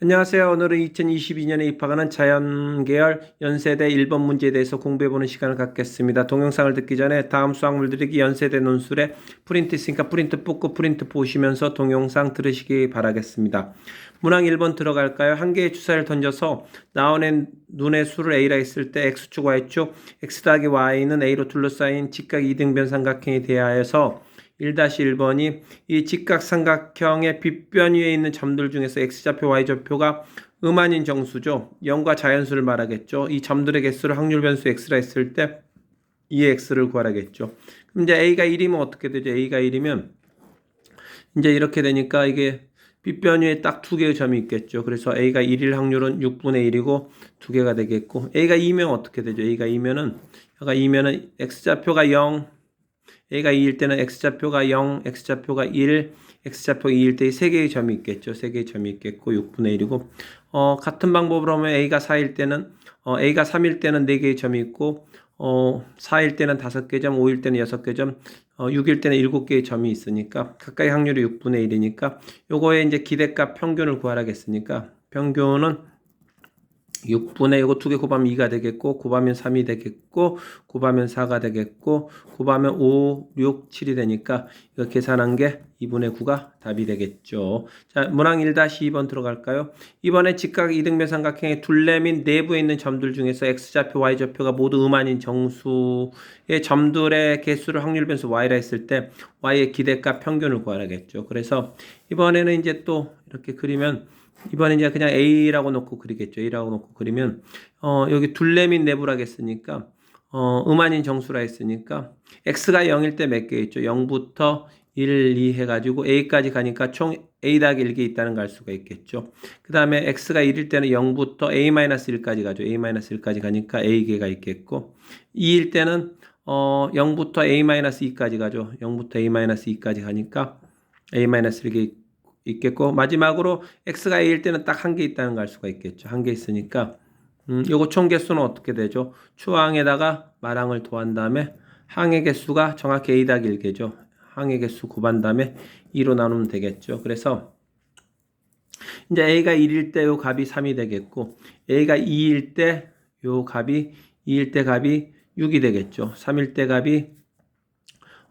안녕하세요. 오늘은 2022년에 입학하는 자연계열 연세대 1번 문제에 대해서 공부해보는 시간을 갖겠습니다. 동영상을 듣기 전에 다음 수학물 들이기 연세대 논술에 프린트 있으니까 프린트 뽑고 프린트 보시면서 동영상 들으시기 바라겠습니다. 문항 1번 들어갈까요? 한 개의 주사를 던져서 나오는 눈의 수를 A라 했을 때 X축, Y축, X 더하기 Y는 A로 둘러싸인 직각 이등변 삼각형에 대하여서 1-1번이 이 직각삼각형의 빗변 위에 있는 점들 중에서 x좌표, y좌표가 음아닌 정수죠. 0과 자연수를 말하겠죠. 이 점들의 개수를 확률 변수 x라 했을 때 2의 x를 구하라겠죠. 그럼 이제 a가 1이면 어떻게 되죠? a가 1이면 이제 이렇게 되니까 이게 빗변 위에 딱 두 개의 점이 있겠죠. 그래서 a가 1일 확률은 6분의 1이고 두 개가 되겠고 a가 2면 어떻게 되죠? a가 2면은 아까 2면은 x좌표가 0 a가 2일 때는 x좌표가 0, x좌표가 1, x좌표가 2일 때세 개의 점이 있겠죠. 세 개의 점이 있겠고 6분의 1이고 어, 같은 방법으로 하면 a가 4일 때는 어, a가 3일 때는 네 개의 점이 있고 어, 4일 때는 5개 점, 5일 때는 6개 점, 어, 6일 때는 7개의 점이 있으니까 가까이 확률이 6분의 1이니까 요거에 이제 기대값 평균을 구하라겠으니까 평균은 6분의 이거 두 개 곱하면 2가 되겠고 곱하면 3이 되겠고 곱하면 4가 되겠고 곱하면 5, 6, 7이 되니까 이거 계산한 게 2분의 9가 답이 되겠죠. 자, 문항 1-2번 들어갈까요? 이번에 직각 이등변 삼각형의 둘레 및 내부에 있는 점들 중에서 x좌표, y좌표가 모두 음아닌 정수의 점들의 개수를 확률 변수 y라 했을 때 y의 기대값 평균을 구하라겠죠. 그래서 이번에는 이제 또 이렇게 그리면 이번에 이제 그냥 A라고 놓고 그리겠죠. A라고 놓고 그리면 어 여기 둘레 및 내부라겠으니까 어 음아닌 정수라 했으니까 x가 0일 때 몇 개 있죠. 0부터 1, 2 해가지고 a까지 가니까 총 a 더하기 1개 있다는 걸 알 수가 있겠죠. 그 다음에 x가 1일 때는 0부터 a-1까지 가죠. a-1까지 가니까 a개가 있겠고 2일 때는 어 0부터 a-2까지 가죠. 0부터 a-2까지 가니까 a-1개 있겠고 마지막으로 x가 a일 때는 딱 한 개 있다는 걸 알 수가 있겠죠. 한 개 있으니까 음, 요거 총 개수는 어떻게 되죠? 추항에다가 마랑을 더한 다음에 항의 개수가 정확히 a 더하기 1개죠. 항의 개수 곱한 다음에 2로 나누면 되겠죠. 그래서 이제 a가 1일 때 요 값이 3이 되겠고 a가 2일 때 요 값이 2일 때 값이 6이 되겠죠. 3일 때 값이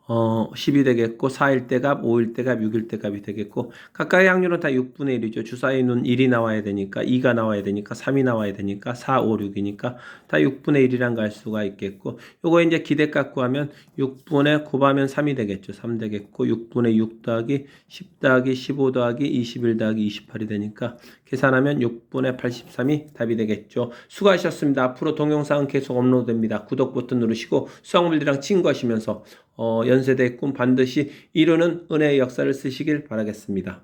어, 10이 되겠고, 4일 때 값, 5일 때 값, 6일 때 값이 되겠고, 가까이 확률은 다 6분의 1이죠. 주사위 눈 1이 나와야 되니까, 2가 나와야 되니까, 3이 나와야 되니까, 4, 5, 6이니까, 다 6분의 1이란 걸알 수가 있겠고, 요거 이제 기대값 구하면 6분의 곱하면 3이 되겠죠. 3 되겠고, 6분의 6 더하기 10 더하기 15 더하기 21 더하기 28이 되니까, 계산하면 6분의 83이 답이 되겠죠. 수고하셨습니다. 앞으로 동영상은 계속 업로드됩니다. 구독 버튼 누르시고, 수학물들이랑 친구하시면서, 어, 연세대 꿈 반드시 이루는 은혜의 역사를 쓰시길 바라겠습니다.